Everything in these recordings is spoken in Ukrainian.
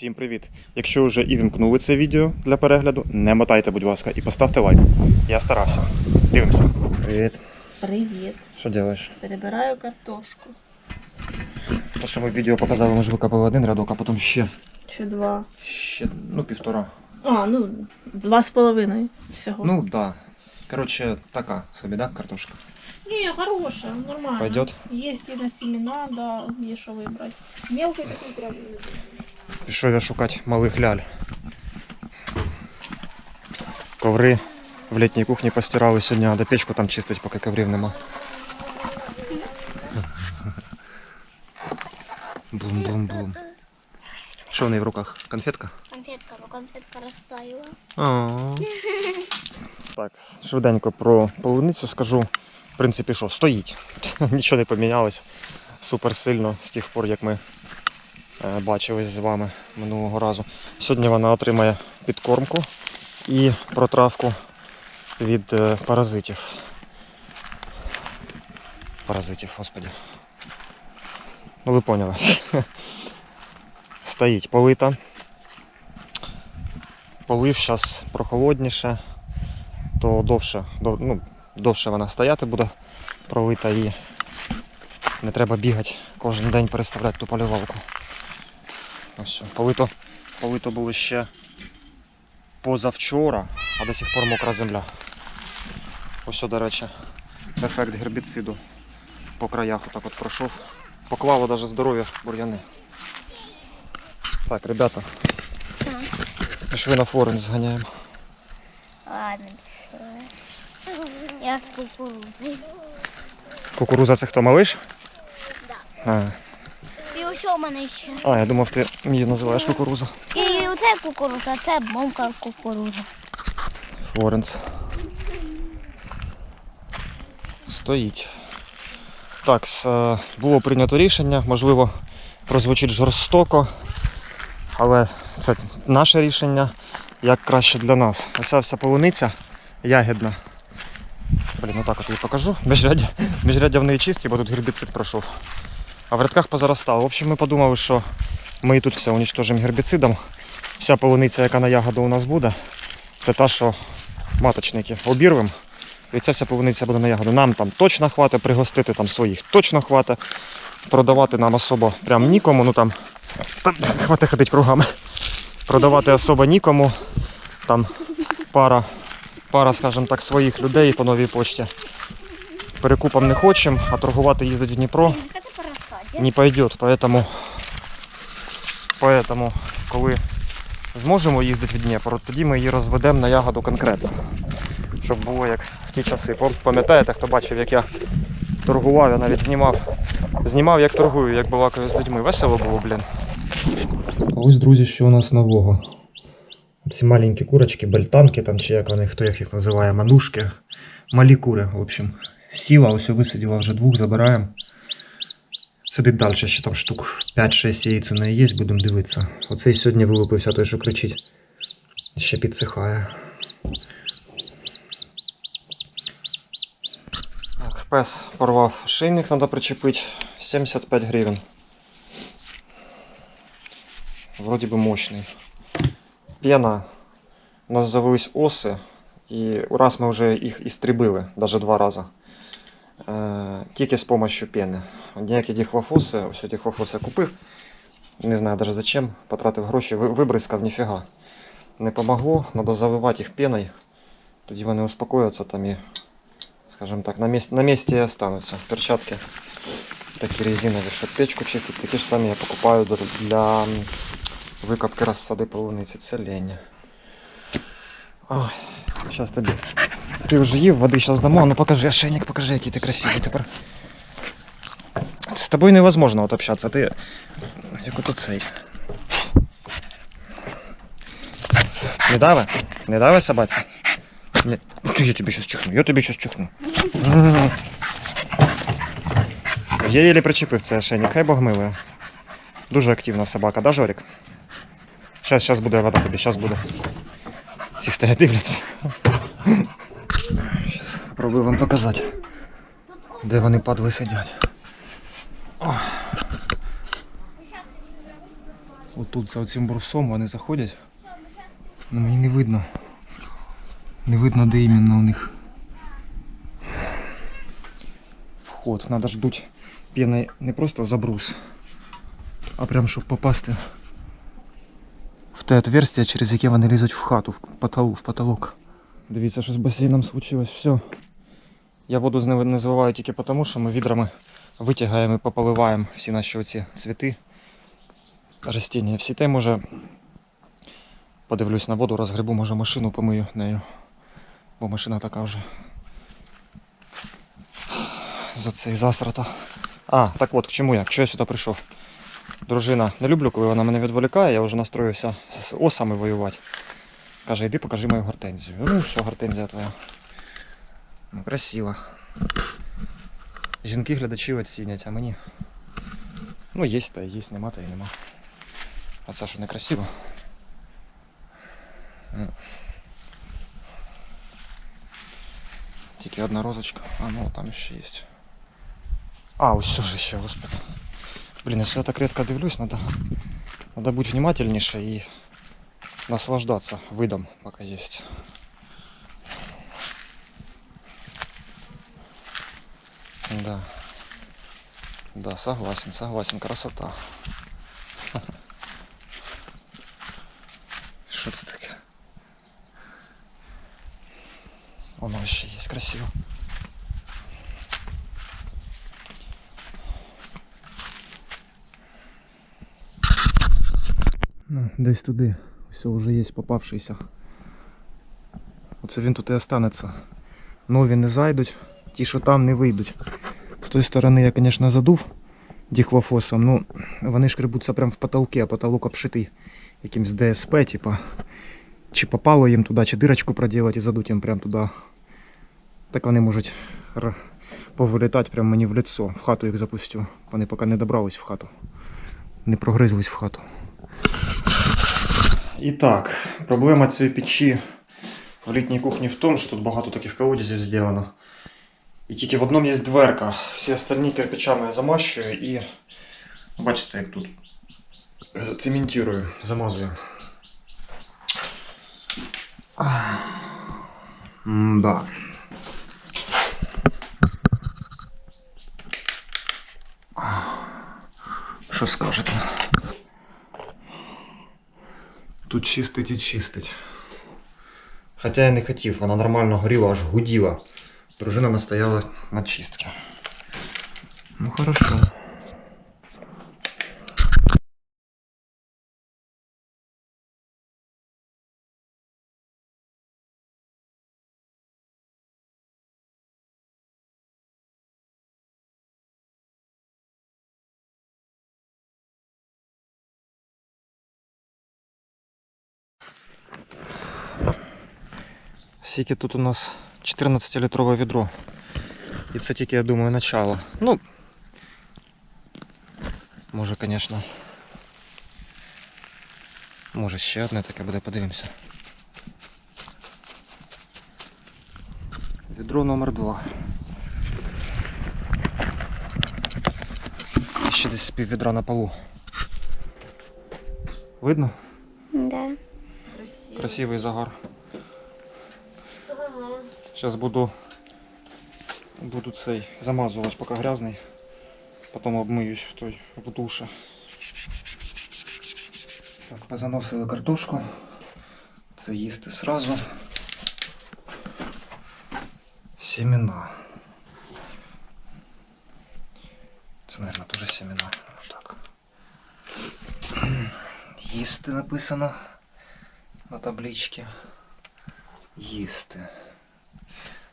Всім привіт! Якщо вже і вімкнули це відео для перегляду, не мотайте, будь ласка, і поставте лайк. Я старався. Дивимося. Привіт. Привіт. Що робиш? Перебираю картошку. То, що ми в відео показали, ми ж викопали один рядок, а потім ще. Ще два. Ще, ну, півтора. А, ну, два з половиною всього. Ну, да. Коротше, така собі, да, картошка. Ні, хороша, нормально. Пойдет? Есть и на семена, да, є що вибрати. Мелкий такий прям. Пішов я шукати малих ляль. Коври в літній кухні постирали сьогодні, а до печку там чистить, поки коврів нема. Блум-блум-блум. Що в неї в руках? Конфетка? Конфетка, ну конфетка растаяла. Так, швиденько про полуницю скажу. В принципі, що, стоїть. Нічого не помінялось супер сильно з тих пор, як ми бачились з вами минулого разу. Сьогодні вона отримає підкормку і протравку від е, паразитів. Паразитів, господи. Ну ви поняли. Стоїть полита. Полив зараз прохолодніше, то довше, дов- ну, довше вона стояти буде пролита і не треба бігати кожен день переставляти ту полювалку. Ось, полито, полито було ще позавчора, а до сих пор мокра земля. Ось, до речі, ефект гербіциду по краях отак от пройшов. Поклало навіть здоров'я бур'яни. Так, ребята, пішли на форум зганяємо. Ладно, пішли. Я з кукурудзи. Кукуруза це хто малиш? А, І ось у мене ще. а, я думав, ти її називаєш кукуруза. І оце кукурудза, це бомка кукурудза. Флоренс. Стоїть. Так, е, було прийнято рішення, можливо, прозвучить жорстоко, але це наше рішення, як краще для нас. Оця вся полуниця ягідна. Блін, ну так от її покажу. Міжряддя в неї чисті, бо тут гербіцид пройшов. А в рядках позаростало. В общем, ми подумали, що ми і тут все уничтожимо гербіцидом. Вся полуниця, яка на ягоду у нас буде, це та, що маточники обірвемо. І ця вся полуниця буде на ягоду. Нам там точно хватить, пригостити там своїх точно хватить. Продавати нам особо прям нікому. Ну там, там хватить ходити кругами. Продавати особо нікому. Там пара, пара, скажімо так, своїх людей по новій почті. Перекупом не хочемо, а торгувати їздить в Дніпро? Не пойдет, поэтому, поэтому коли зможемо їздити в Дніпро, тоді ми її розведемо на ягоду конкретно. Щоб було як в ті часи. Пам'ятаєте, хто бачив, як я торгував, я навіть знімав. Знімав, як торгую, як балакаю з людьми. Весело було, блін. Ось, друзі, що у нас нового. Ці маленькі курочки, бальтанки там, чи як вони, хто їх їх називає, манушки. Малі кури, в общем. Сіла, ось висиділа вже двох, забираємо. Сидить далі, ще там штук 5-6 яєць у неї є, будемо дивитися. Оцей сьогодні вилупився, той, що кричить. Ще підсихає. Так, пес порвав шийник, треба причепити. 75 гривень. Вроді би мощний. Пена. У нас завелись оси, і раз ми вже їх істребили, навіть два рази. Е, тільки з допомогою пени. Ніякі діхлофоси, ось діхлофоси купив. Не знаю навіть зачем, потратив гроші, ви- вибризкав ніфіга. Не помогло, треба заливати їх пеною. Тоді вони успокояться там і, скажімо так, на місці, і остануться. Перчатки такі резинові, щоб печку чистити, такі ж самі я покупаю для, викопки розсади полуниці. Це лень. Ой, зараз тобі. Ти вже їв, води зараз дамо. Ну покажи, ошейник, покажи, який ти красивий тепер. З тобою невозможно от общатися, ти як ото цей. Не дави? Не дави собаці? Не. Я тобі щас чихну, я тобі щас чихну. Я єлі причепив цей ошейник, хай Бог милує. Дуже активна собака, да, Жорик? Щас, щас буде вода тобі, щас буде. Всі стоять дивляться. Пробую вам показати. Де вони падли сидять. О. Отут за цим брусом вони заходять. Ну мені не видно. Не видно, де іменно у них. Вход. Надо ж дуть не просто за брус, а прям щоб попасти в те отверстие, через яке вони лізуть в хату, в потолок. В потолок. Дивіться, що з басейном случилось. Все. Я воду не, зливаю тільки тому, що ми відрами витягаємо і пополиваємо всі наші оці цвіти, растіння. Всі те може подивлюсь на воду, розгребу, може машину помию нею. Бо машина така вже за цей засрата. А, так от, к чому я? Чого я сюди прийшов? Дружина, не люблю, коли вона мене відволікає, я вже настроївся з осами воювати. Каже, йди покажи мою гортензію. Ну, що гортензія твоя. Ну, красиво. Жінки глядачі оцінять, а мені. Ну, є та є, нема та й нема. А це що не красиво. Ну. Тільки одна розочка. А, ну там ще є. А, ось все же ще, господи. Блін, якщо я так редко дивлюсь, надо, надо бути внимательніше і наслаждаться видом, пока есть. Да. Да, согласен, согласен, красота. Что это таке? Воно ще є красиво. Ну, десь туди. Все, вже є попавшийся. Оце він тут і останеться. Нові не зайдуть, ті, що там, не вийдуть. З тої сторони я, звісно, задув діхлофосом, ну вони шкребуться прямо в потолки, а потолок обшитий якимсь ДСП, типа. Чи попало їм туди, чи дирочку проділати і задуть їм прямо туди. Так вони можуть повилітати прямо мені в лицо. В хату їх запустю. Вони поки не добрались в хату. Не прогризлись в хату. І так, проблема цієї печі в літній кухні в тому, що тут багато таких колодязів зроблено. І тільки в одному є дверка. Всі остальні кирпичами я замащую і бачите, як тут цементирую, замазую. Да. Що скажете? Тут чистить і чистить. Хоча я не хотів, вона нормально горіла, аж гуділа. Дружина настояла на чистці. Ну хорошо. Скільки тут у нас 14-літрове відро. І це тільки, я думаю, начало. Ну, може, звісно. Може ще одне таке буде, подивимося. Відро номер 2. Ще десь з пів відра на полу. Видно? Да. Красивий загар. Сейчас буду, буду цей замазывать, пока грязный. Потом обмиюсь в той в душе. Так, позаносили картошку. Це їсти сразу. Семена. Це, наверное, теж семена. Так. Їсти написано на табличці. Їсти.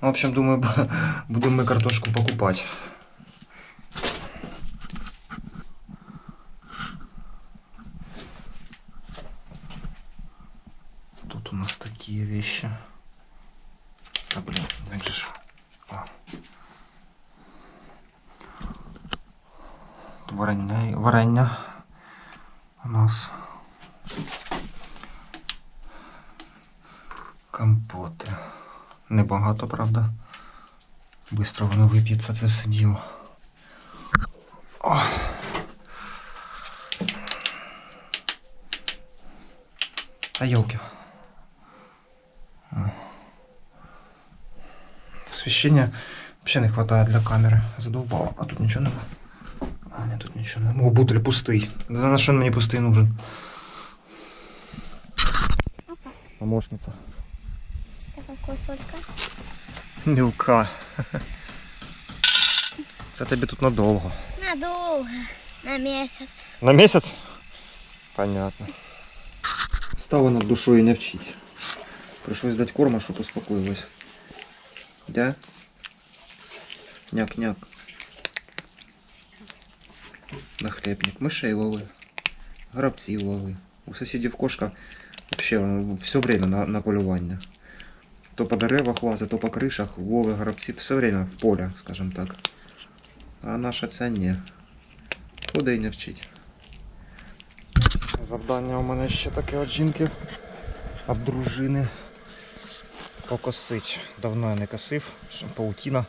В общем, думаю, будем мы картошку покупать. Тут у нас такие вещи. А, блин, як же. О. У нас. Небагато, правда. Бистро воно вип'ється це все діло. О. Та йолки. Освещения вообще не хватает для камеры. Задолбало. А тут ничего нема. А, нет, тут ничего нема. О, бутыль пустый. Да на что он мне пустый нужен? Помощница. Косолька. Мілка. Це тобі тут надовго. Надовго. На місяць. На місяць? Понятно. Стало над душою не вчить. Пришлось дать корма, щоб успокоилась. Да? Няк-няк. Нахлебник. Мишей лови. Грабців лови. У сусідів кошка вообще все время на, на полювання. То по деревах лазить, то по кришах, лови грабців, все время в поле, скажем так. А наша це ні. Куди й не вчить. Завдання у мене ще таке от жінки. Від дружини. Покосить. Давно я не косив. Паутіна.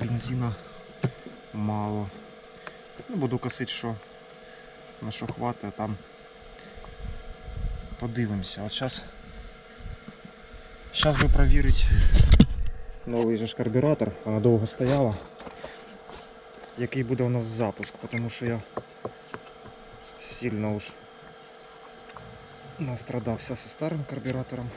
Бензина мало. Ну, буду косити, що на що хватить, там подивимося. От зараз. Зараз бы провірити новий же карбюратор. Вона довго стояла. Який буде у нас запуск, тому що я сильно уж настрадався зі старим карбюратором.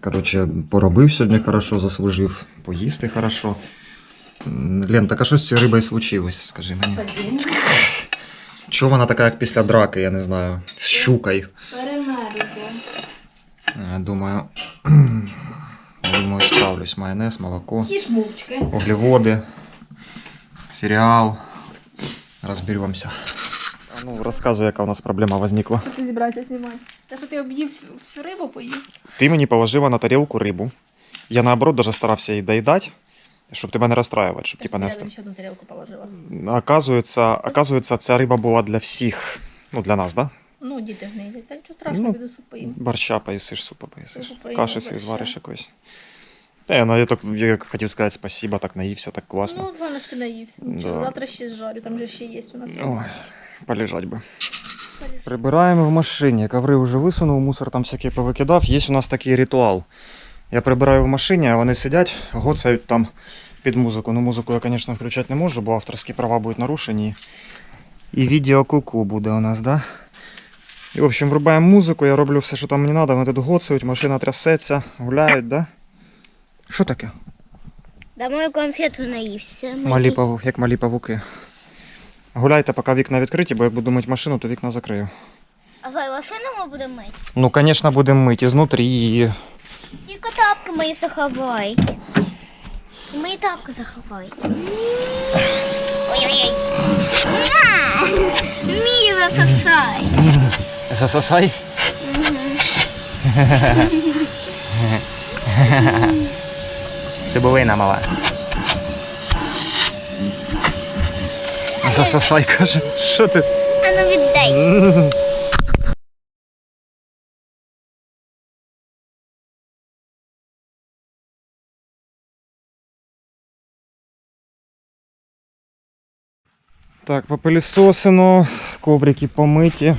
Коротше, поробив сьогодні хорошо, заслужив поїсти хорошо. Лен, так а що з цією рибою случилось, скажи мені? Чого вона така, як після драки, я не знаю, з щукою? Перемерзла. Я думаю, думаю, справлюсь. Майонез, молоко, углеводи, серіал. Розберемося. А ну, розказуй, яка у нас проблема возникла. Що ти зібрався знімати? Те, що ти об'їв всю- рибу поїв? Ти мені положила на тарілку рибу. Я наоборот даже старався її доїдати, щоб тебе не розстраювати, щоб типа не Я ще одну тарілку положила. Оказується, оказується, ця риба була для всіх. Ну, для нас, да? Ну, діти ж не їдять. Та нічого страшного, Ну, піду суп поїм. Борща поїсиш, супа поїсиш. Супу Каші борща. звариш якоїсь. Та я, ну, я, так, я хотів сказати спасибо, так наївся, так класно. Ну, головне, що ти наївся. Нічого, Да. Завтра ще зжарю, там же ще є у нас. Ой, полежать би. Прибираємо в машині. Коври вже висунув, мусор там всякий повикидав. Є у нас такий ритуал. Я прибираю в машині, а вони сидять, гоцають там під музику. Ну, музику я, звісно, включати не можу, бо авторські права будуть нарушені. І відео куку буде у нас, да? І, в общем, врубаємо музику, я роблю все, що там мені треба, вони тут гоцають, машина трясеться, гуляють, да? Що таке? Да конфету наївся. Малі паву, як малі павуки. Гуляйте, поки вікна відкриті, бо як буду мити машину, то вікна закрию. А твою машину ми будемо мити? Ну, звісно, будемо мити ізнутрі і І тапки мої заховай. Мої тапки заховай. Ой-ой-ой. На! Мій засосай. Засосай. Цибулина мала. Засосай, каже. Що ти? А ну віддай. Так, попилісосено, коврики помиті.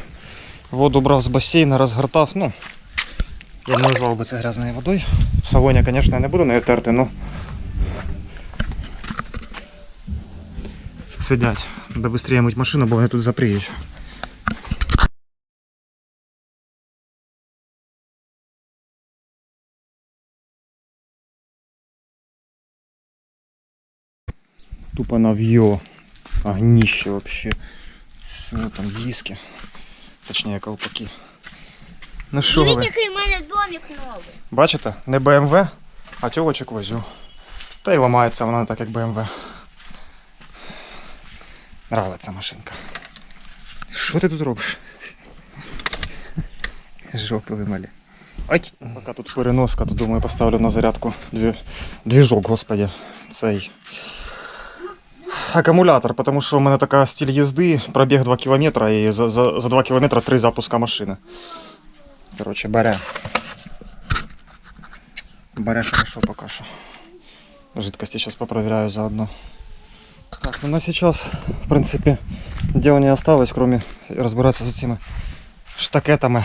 Воду брав з басейна, розгортав. Ну, я б не назвав би це грязною водою. В салоні, звісно, я не буду нею терти, ну. Сидять. Треба швидше мити машину, бо вони тут запріють. Тупо нав'є. Огнище вообще. Ну там диски. Точніше колпаки. Ну що ви? який в мене домик новий. Бачите? Не BMW, а тьолочок возю. Та й ламається вона так, як BMW. Нравиться машинка. Що ти тут робиш? Жопи вималі. Ой. Поки тут переноска, то думаю поставлю на зарядку дві... двіжок, господи. Цей. акумулятор, тому що у мене така стиль їзди, пробіг 2 км і за, за, за 2 км 3 запуска машини. Коротше, бере. Бере хорошо поки що. Жидкости сейчас попроверяю заодно. Так, ну на сейчас, в принципе, дела не осталось, кроме разбираться с этими штакетами.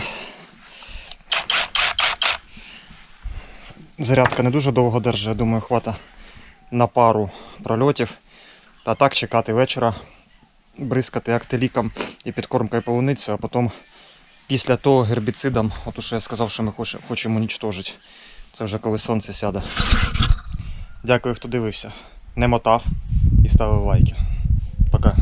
Зарядка не дуже довго держить, я думаю, хвата на пару прольотів. Та так чекати вечора, бризкати актиліком і підкормкою полуницю, а потім після того гербіцидом, от уж я сказав, що ми хочемо унічтожити. Це вже коли сонце сяде. Дякую, хто дивився не мотав і ставив лайки. Пока.